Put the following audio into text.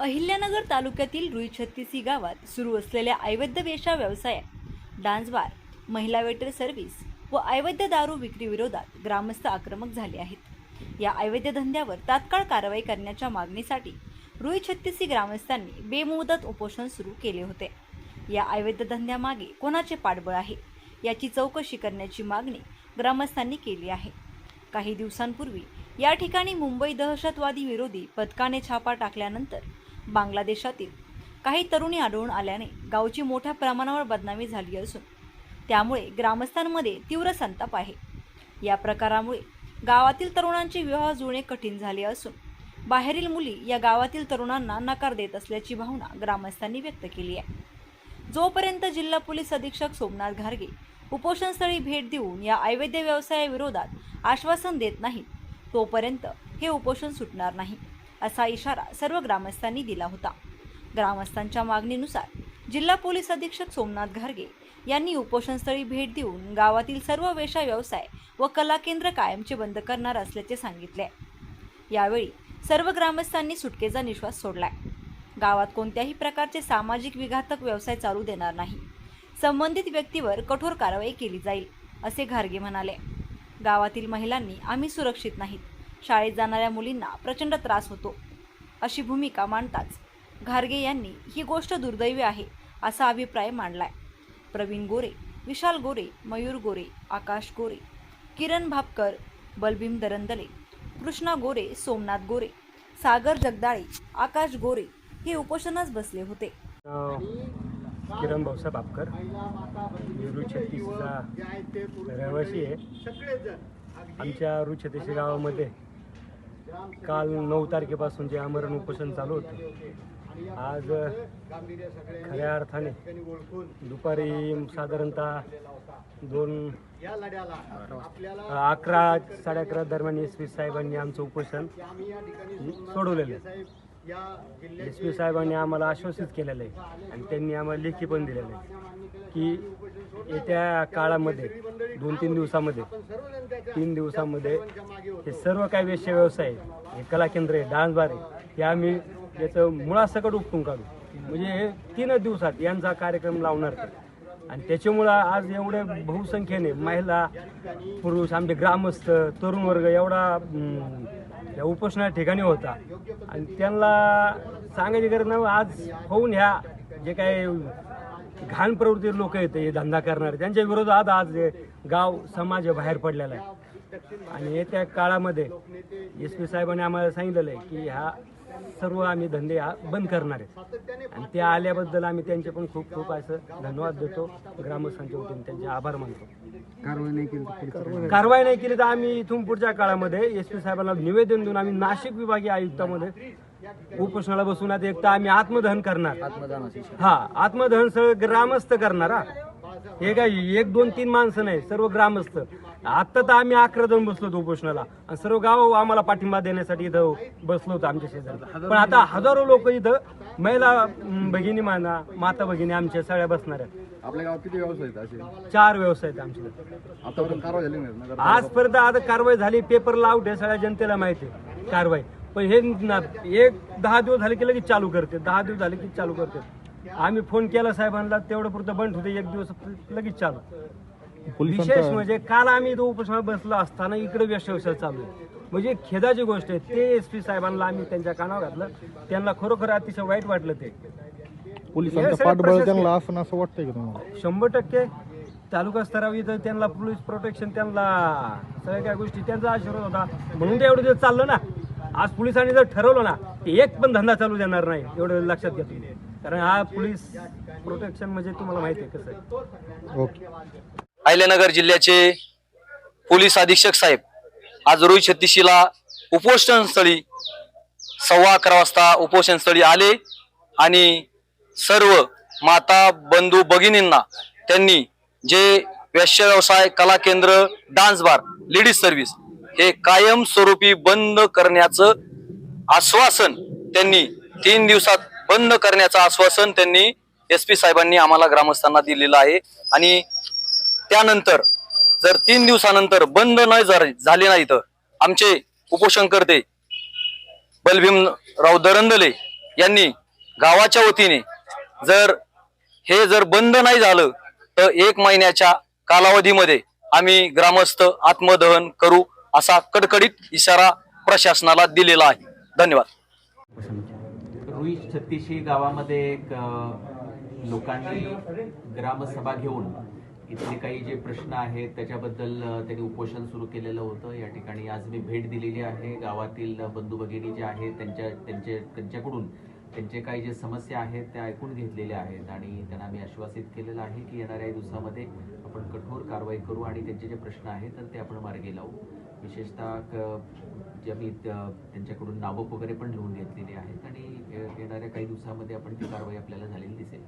अहिल्यानगर तालुक्यातील रुई छत्तीसी गावात सुरू असलेल्या अवैध वेशा व्यवसायात डान्स बार महिला वेटर सर्व्हिस व अवैध दारू विक्रीविरोधात ग्रामस्थ आक्रमक झाले आहेत. या अवैध धंद्यावर तात्काळ कारवाई करण्याच्या मागणीसाठी रुई छत्तीसी ग्रामस्थांनी बेमुदत उपोषण सुरू केले होते. या अवैध धंद्यामागे कोणाचे पाठबळ आहे याची चौकशी करण्याची मागणी ग्रामस्थांनी केली आहे. काही दिवसांपूर्वी या ठिकाणी मुंबई दहशतवादी विरोधी पथकाने छापा टाकल्यानंतर बांगलादेशातील काही तरुणी आढळून आल्याने गावची मोठ्या प्रमाणावर बदनामी झाली असून त्यामुळे ग्रामस्थांमध्ये तीव्र संताप आहे. या प्रकारामुळे गावातील तरुणांचे विवाह जुळणे कठीण झाले असून बाहेरील मुली या गावातील तरुणांना नकार देत असल्याची भावना ग्रामस्थांनी व्यक्त केली आहे. जोपर्यंत जिल्हा पोलीस अधीक्षक सोमनाथ घारगे उपोषणस्थळी भेट देऊन या अवैध व्यवसायाविरोधात आश्वासन देत नाहीत तोपर्यंत हे उपोषण सुटणार नाही. असा इशारा सर्व ग्रामस्थांनी दिला होता. ग्रामस्थांच्या मागणीनुसार जिल्हा पोलीस अधीक्षक सोमनाथ घारगे यांनी उपोषणस्थळी भेट देऊन गावातील सर्व वेशा व्यवसाय व कला केंद्र कायमचे बंद करणार असल्याचे सांगितले. यावेळी सर्व ग्रामस्थांनी सुटकेचा निश्वास सोडलाय. गावात कोणत्याही प्रकारचे सामाजिक विघातक व्यवसाय चालू देणार नाही. संबंधित व्यक्तीवर कठोर कारवाई केली जाईल असे घारगे म्हणाले. गावातील महिलांनी आम्ही सुरक्षित नाहीत. शाळेत जाणाऱ्या मुलींना प्रचंड त्रास होतो. अशी भूमिका मांडताच घारगे यांनी ही गोष्ट दुर्दैवी आहे असा अभिप्राय मांडलाय. प्रवीण गोरे विशाल गोरे मयूर गोरे आकाश गोरे किरण भापकर बलभीम दरंदले कृष्णा गोरे सोमनाथ गोरे सागर जगदाळे आकाश गोरे हे उपोषणच बसले होते. किरण भाऊसाहेब आपकर मी छत्तीसचा रहिवासी आहे. आमच्या रु छत्तीस गावामध्ये काल नऊ तारखेपासून जे आमरण उपोषण चालू होतं आज खऱ्या अर्थाने दुपारी साधारणतः दोन अकरा साडे अकरा दरम्यान एस पी साहेबांनी आमचं उपोषण सोडवलेलं आहे. एस पी साहेबांनी आम्हाला आश्वासित केलेलं आहे. आणि त्यांनी आम्हाला लेखी पण दिलेलं आहे की येत्या काळामध्ये दोन तीन दिवसामध्ये तीन दिवसामध्ये हे सर्व काही वेश्य व्यवसाय आहे हे कला केंद्र आहे डान्स बार आहे हे आम्ही याचं मुळासकट उपटून काढू. म्हणजे हे तीनच दिवसात यांचा कार्यक्रम लावणार आणि त्याच्यामुळं आज एवढ्या बहुसंख्येने महिला पुरुष आमचे ग्रामस्थ तरुण वर्ग एवढा त्या या उपोषणा ठिकाणी होता. आणि त्यांना सांगायची गरज नाही आज होऊन ह्या जे काही घाण प्रवृत्ती लोक येते हे धंदा करणारे त्यांच्या विरोधात आज गाव समाज बाहेर पडलेला आहे. आणि येत्या काळामध्ये एस पी साहेबांनी आम्हाला सांगितलेलं आहे की ह्या सर्व आम्ही धंदे हा बंद करणार आहे आणि ते आल्याबद्दल आम्ही त्यांचे पण खूप खूप असं धन्यवाद देतो. ग्रामस्थांच्या वतीने त्यांचे आभार मानतो. कारवाई नाही केली तर? कारवाई नाही केली तर आम्ही इथून पुढच्या काळामध्ये एस पी साहेबांना निवेदन देऊन आम्ही नाशिक विभागीय आयुक्तामध्ये उपोषणाला बसून आता एक तर आम्ही आत्मदहन करणार. हा आत्मदहन सगळं ग्रामस्थ करणार हा. हे काय एक दोन तीन माणसं नाही सर्व ग्रामस्थ. आता तर आम्ही अकरा जण बसलो होतो उपोषणाला. आणि सर्व गाव आम्हाला पाठिंबा देण्यासाठी इथं बसलो होतो आमच्या शेजारी. पण आता हजारो लोक इथं महिला अं, भगिनी माना माता भगिनी आमच्या सगळ्या बसणार आहेत. आपल्या गावात किती व्यवसाय आहेत असे? चार व्यवसाय आहेत आमच्या इथं. आतापर्यंत कारवाई झाली नाही नगर आजपर्यंत आता कारवाई झाली पेपर लावूट हे सगळ्या जनतेला माहिती आहे कारवाई. पण हे ना- एक दहा दिवस झाले की लगेच चालू करते दहा दिवस झाले की चालू करते. आम्ही फोन केला साहेबांना तेवढं पुरतं बंद होते एक दिवस लगेच चालू. विशेष म्हणजे काल आम्ही इथं उपोषणात बसलो असताना इकडे व्यवसाय चालू आहे. म्हणजे खेदाची गोष्ट आहे ते एस पी साहेबांना आम्ही त्यांच्या कानावर घातलं. त्यांना खरोखर अतिशय वाईट वाटलं ते. हे पोलिसांचं सगळं पाठबळ प्रशासकीय- त्यांना असं असं वाटतंय का तुम्हाला? शंभर टक्के तालुका स्तरावर इथं त्यांना पोलीस प्रोटेक्शन त्यांना सगळ्या काही गोष्टी त्यांचा आशीर्वाद होता. म्हणून ते एवढं दिवस चाललं ना. आज पोलिसांनी जर ठरवलं ना ते एक पण धंदा चालू देणार नाही एवढं लक्षात घ्या तुम्ही कारण हा पोलीस प्रोटेक्शन म्हणजे तुम्हाला माहिती आहे कसं आहे. ओके. अहिल्यानगर जिल्ह्याचे पोलीस अधीक्षक साहेब आज रोहित छत्तीशीला उपोषण स्थळी सव्वा अकरा वाजता उपोषण स्थळी आले आणि सर्व माता बंधू भगिनींना त्यांनी जे वेश्य व्यवसाय कला केंद्र डान्स बार लेडीज सर्व्हिस हे कायमस्वरूपी बंद करण्याचं आश्वासन त्यांनी तीन दिवसात बंद करण्याचं आश्वासन त्यांनी एस पी साहेबांनी आम्हाला ग्रामस्थांना दिलेलं आहे. आणि त्यानंतर जर तीन दिवसानंतर बंद न झाले नाही तर आमचे उपोषणकर्ते बलभीमराव दरंदले यांनी गावाच्या वतीने जर हे जर बंद नाही झालं तर एक महिन्याच्या कालावधीमध्ये आम्ही ग्रामस्थ आत्मदहन करू असा कडकडीत इशारा प्रशासनाला दिलेला आहे. धन्यवाद. रुई छत्तीशी गावामध्ये एक लोकांनी ग्रामसभा घेऊन इथले काही जे प्रश्न आहेत त्याच्याबद्दल त्यांनी उपोषण सुरू केलेलं होतं. या ठिकाणी आज मी भेट दिलेली आहे. गावातील बंधू भगिनी जे आहेत त्यांच्या त्यांचे त्यांच्याकडून त्यांचे काही जे समस्या आहेत त्या ऐकून घेतलेल्या आहेत आणि त्यांना आम्ही आश्वासित केलेलं आहे की येणाऱ्या दिवसामध्ये आपण कठोर कारवाई करू आणि त्यांचे जे प्रश्न आहेत तर ते आपण मार्गी लावू. विशेषतः जे आम्ही त्यांच्याकडून नावं वगैरे पण लिहून घेतलेली आहेत आणि येणाऱ्या काही दिवसामध्ये आपण ती कारवाई आपल्याला झालेली दिसेल.